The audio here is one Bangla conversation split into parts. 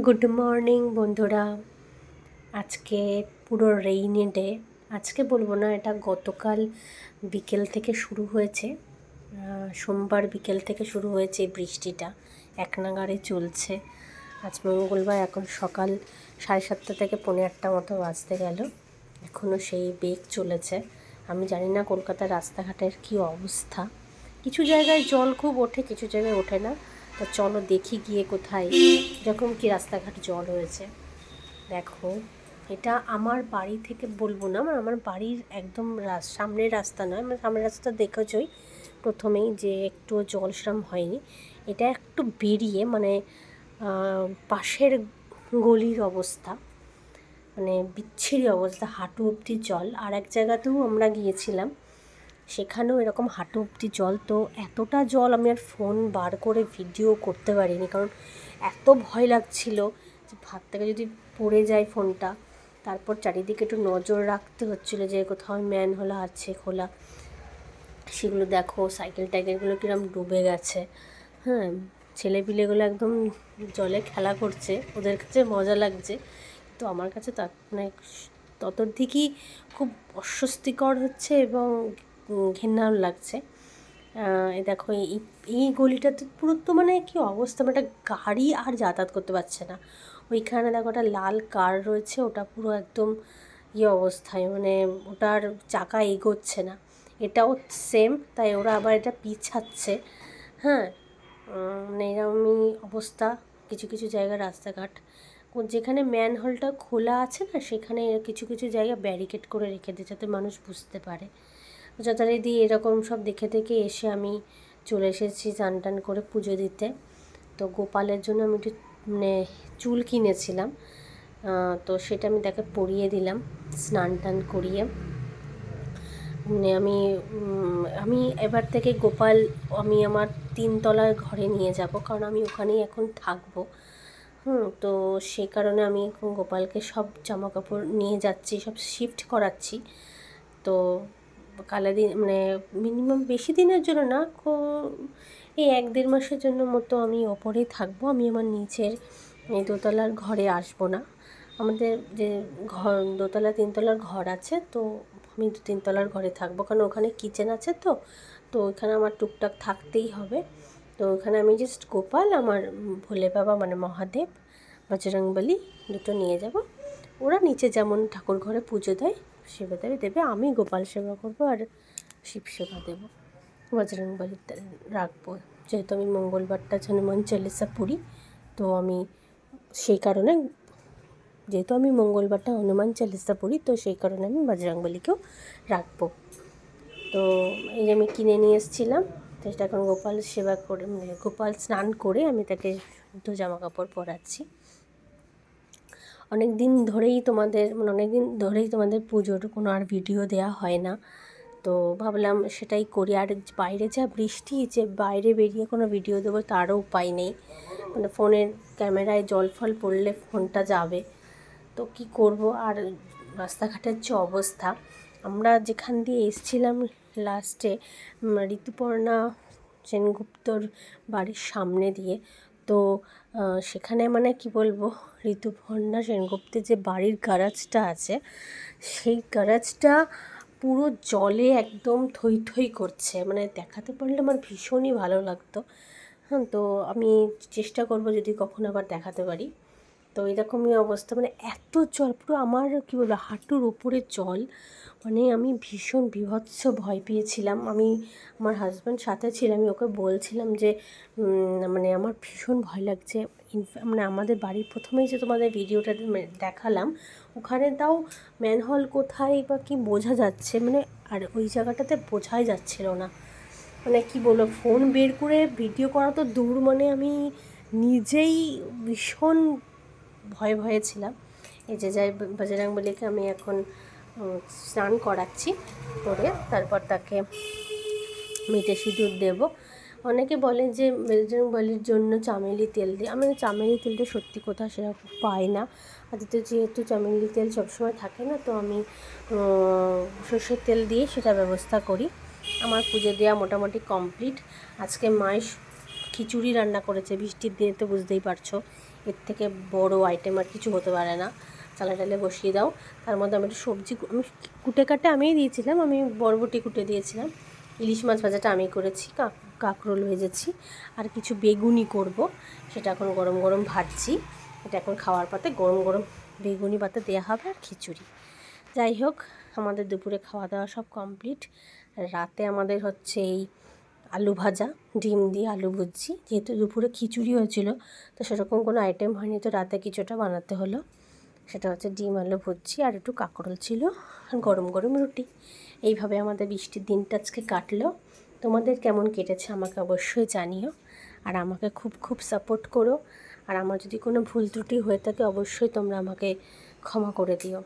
গুড মর্নিং বন্ধুরা। আজকে পুরো রেইনি ডে আজকে বলব না, এটা গতকাল বিকেল থেকে শুরু হয়েছে। সোমবার বিকেল থেকে শুরু হয়েছে বৃষ্টিটা। এক নাগারে চলছে। আজ মঙ্গলবার, এখন সকাল সাড়ে সাতটা থেকে পৌনে আটটা মতো বাজতে গেল। এখনও সেই বেগ চলেছে। আমি জানি না কলকাতার রাস্তাঘাটের কী অবস্থা। কিছু জায়গায় জল খুব ওঠে, কিছু জায়গায় ওঠে না। তো চলো দেখি গিয়ে কোথায় এরকম কি রাস্তাঘাট জল হয়েছে। দেখো, এটা আমার বাড়ি থেকে বলব না মানে আমার বাড়ির একদম সামনের রাস্তা নয় মানে সামনের রাস্তা দেখেছই প্রথমেই যে একটু জল সেরম হয়নি। এটা একটু বেরিয়ে মানে পাশের গলির অবস্থা মানে বিচ্ছিরি অবস্থা, হাঁটু অবধি জল। আর এক জায়গাতেও আমরা গিয়েছিলাম সেখানেও এরকম হাঁটু অবধি জল। তো এতটা জল আমি আর ফোন বার করে ভিডিও করতে পারিনি, কারণ এত ভয় লাগছিল যে হাত থেকে যদি পড়ে যায় ফোনটা, তারপর চারিদিকে একটু নজর রাখতে হচ্ছিল যে কোথাও ম্যান হলা, আছে খোলা। সেগুলো দেখো, সাইকেল টাইকেলগুলো কিরম ডুবে গেছে। হ্যাঁ ছেলেপিলেগুলো একদম জলে খেলা করছে, ওদের কাছে মজা লাগছে। তো আমার কাছে তার মানে তত দিকই খুব অস্বস্তিকর হচ্ছে এবং ঘেন্নাও লাগছে। দেখো, এই এই গলিটাতে পুরো তো মানে কি অবস্থা? মানে একটা গাড়ি আর যাতায়াত করতে পারছে না। ওইখানে দেখো একটা লাল কার রয়েছে, ওটা পুরো একদম ইয়ে অবস্থায় মানে ওটার চাকা এগোচ্ছে না। এটাও সেম তাই ওরা আবার এটা পিছাচ্ছে। হ্যাঁ মানে এরকমই অবস্থা, কিছু কিছু জায়গায় রাস্তাঘাট। যেখানে ম্যানহোলটা খোলা আছে না, সেখানে কিছু কিছু জায়গা ব্যারিকেড করে রেখে দেয় যাতে মানুষ বুঝতে পারে। যথারীতি এরকম সব দেখে দেখে এসে আমি চলে এসেছি চান টান করে পুজো দিতে। তো গোপালের জন্য আমি একটু মানে চুল কিনেছিলাম। তো সেটা আমি তাকে পরিয়ে দিলাম স্নান টান করিয়ে। মানে আমি আমি এবার থেকে গোপাল, আমি আমার তিনতলার ঘরে নিয়ে যাব কারণ আমি ওখানেই এখন থাকব। হুম, তো সেই কারণে আমি এখন গোপালকে সব জামা কাপড় নিয়ে যাচ্ছি, সব শিফট করাচ্ছি। তো কালা দিন মানে মিনিমাম বেশি দিনের জন্য না এই এক দেড় মাসের জন্য মতো আমি ওপরেই থাকব। আমি আমার নিচের এই দোতলার ঘরে আসব না। আমাদের যে ঘর, দোতলা তিনতলার ঘর আছে, তো আমি দু তিনতলার ঘরে থাকব। কারণ ওখানে কিচেন আছে তো তো ওখানে আমার টুকটাক থাকতেই হবে। তো ওখানে আমি জাস্ট গোপাল, আমার ভোলে বাবা মানে মহাদেব, বজরংবলী দুটো নিয়ে যাব। ওরা নিচে যেমন ঠাকুর ঘরে পুজো দেয় সেবা দেবে দেবে, আমি গোপাল সেবা করব আর শিব সেবা দেবো। বজরংবলীতে রাখব। যেহেতু আমি মঙ্গলবারটা হনুমান চালিসা পড়ি, তো আমি সেই কারণে, যেহেতু আমি মঙ্গলবারটা হনুমান চালিসা পড়ি, তো সেই কারণে আমি বজরংবলীকেও রাখব। তো এই যে আমি কিনে নিয়ে এসেছিলাম, তো এখন গোপাল সেবা করে মানে গোপাল স্নান করে আমি তাকে শুদ্ধ জামা কাপড় পরাচ্ছি। অনেক দিন ধরেই তোমাদের মানে অনেক দিন ধরেই তোমাদের পুজোর কোনো আর ভিডিও দেওয়া হয় না। তো ভাবলাম সেটাই করি। আর বাইরে যা বৃষ্টি, যে বাইরে বেরিয়ে কোনো ভিডিও দেবো তারও উপায় নেই। মানে ফোনের ক্যামেরায় জল ফল পড়লে ফোনটা যাবে। তো কি করব? আর রাস্তাঘাটের যে অবস্থা, আমরা যেখান দিয়ে এসছিলাম লাস্টে ঋতুপর্ণা সেনগুপ্তর বাড়ির সামনে দিয়ে, তো সেখানে মানে কি বলব, ঋতুপর্ণা সেনগুপ্তের যে বাড়ির গ্যারাজটা আছে, সেই গ্যারাজটা পুরো জলে একদম থই থই করছে। মানে দেখাতে পারলে আমার ভীষণই ভালো লাগতো। হ্যাঁ তো আমি চেষ্টা করব যদি কখনো আবার দেখাতে পারি। তো এরকমই অবস্থা মানে এত জল, পুরো আমার কী বলব, হাঁটুর ওপরে জল। মানে আমি ভীষণ বিভৎস ভয় পেয়েছিলাম। আমি, আমার হাজব্যান্ড সাথে ছিল, আমি ওকে বলছিলাম যে মানে আমার ভীষণ ভয় লাগছে। মানে আমাদের বাড়ির প্রথমেই যে তোমাদের ভিডিওটা দেখালাম, ওখানে তাও ম্যানহল কোথায় বা কি বোঝা যাচ্ছে মানে আর ওই জায়গাটাতে বোঝাই যাচ্ছিল না। মানে কি বলব ফোন বের করে ভিডিও করা তো দূর মানে আমি নিজেই ভীষণ ভয়ে ভয়ে ছিলাম। এই যে যাই বজরাংবলীকে আমি এখন স্নান করাচ্ছি করে, তারপর তাকে মেটে সিঁদুর দেব। অনেকে বলে যে বজরংবলীর জন্য চামেলি তেল দিই আমি চামেলি তেলটা সত্যি কোথাও সেরকম পাই না। আদিতে যেহেতু চামেলি তেল সবসময় থাকে না, তো আমি সর্ষের তেল দিয়ে সেটা ব্যবস্থা করি। আমার পুজো দেওয়া মোটামুটি কমপ্লিট। আজকে মায়ের খিচুড়ি রান্না করেছে, বৃষ্টির দিনে তো বুঝতেই পারছ। এর থেকে বড় আইটেম আর কিছু হতে পারে না। চালা টালে বসিয়ে দাও। তার মধ্যে আমি একটু সবজি আমি কুটে কাটে আমিই দিয়েছিলাম, আমি বরবটি কুটে দিয়েছিলাম। ইলিশ মাছ ভাজাটা আমি করেছি কাক কাঁকরোল ভেজেছি। আর কিছু বেগুনি করব, সেটা এখন গরম গরম ভাজছি। এটা এখন খাওয়ার পাতে গরম গরম বেগুনি পাতে দেওয়া হবে আর খিচুড়ি। যাই হোক, আমাদের দুপুরে খাওয়া দাওয়া সব কমপ্লিট রাতে আমাদের হচ্ছে এই আলু ভাজা, ডিম দিয়ে আলু ভুজছি যেহেতু দুপুরে খিচুড়ি হয়েছিল, তো সেরকম কোনো আইটেম হয়নি। তো রাতে কিছুটা বানাতে হলো। সেটা হচ্ছে ডিম, আলু ভুজছি আর একটু কাঁকরোল ছিল আর গরম গরম রুটি। এইভাবে আমাদের বৃষ্টির দিনটা আজকে কাটলো। তোমাদের কেমন কেটেছে আমাকে অবশ্যই জানিও। আর আমাকে খুব খুব সাপোর্ট করো। আর আমার যদি কোনো ভুল ত্রুটি হয়ে থাকে, অবশ্যই তোমরা আমাকে ক্ষমা করে দিও।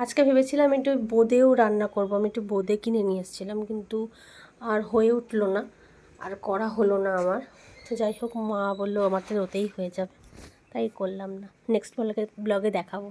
আজকে ভেবেছিলাম একটু বোঁদেও রান্না করব। আমি একটু বোঁদে কিনে নিয়ে এসেছিলাম, কিন্তু আর হয়ে উঠল না। আর করা হলো না আমার। তো যাই হোক, মা বলল আমার তো ওতেই হয়ে যাবে। তাই করলাম না। নেক্সট ব্লগে ব্লগে দেখাবো।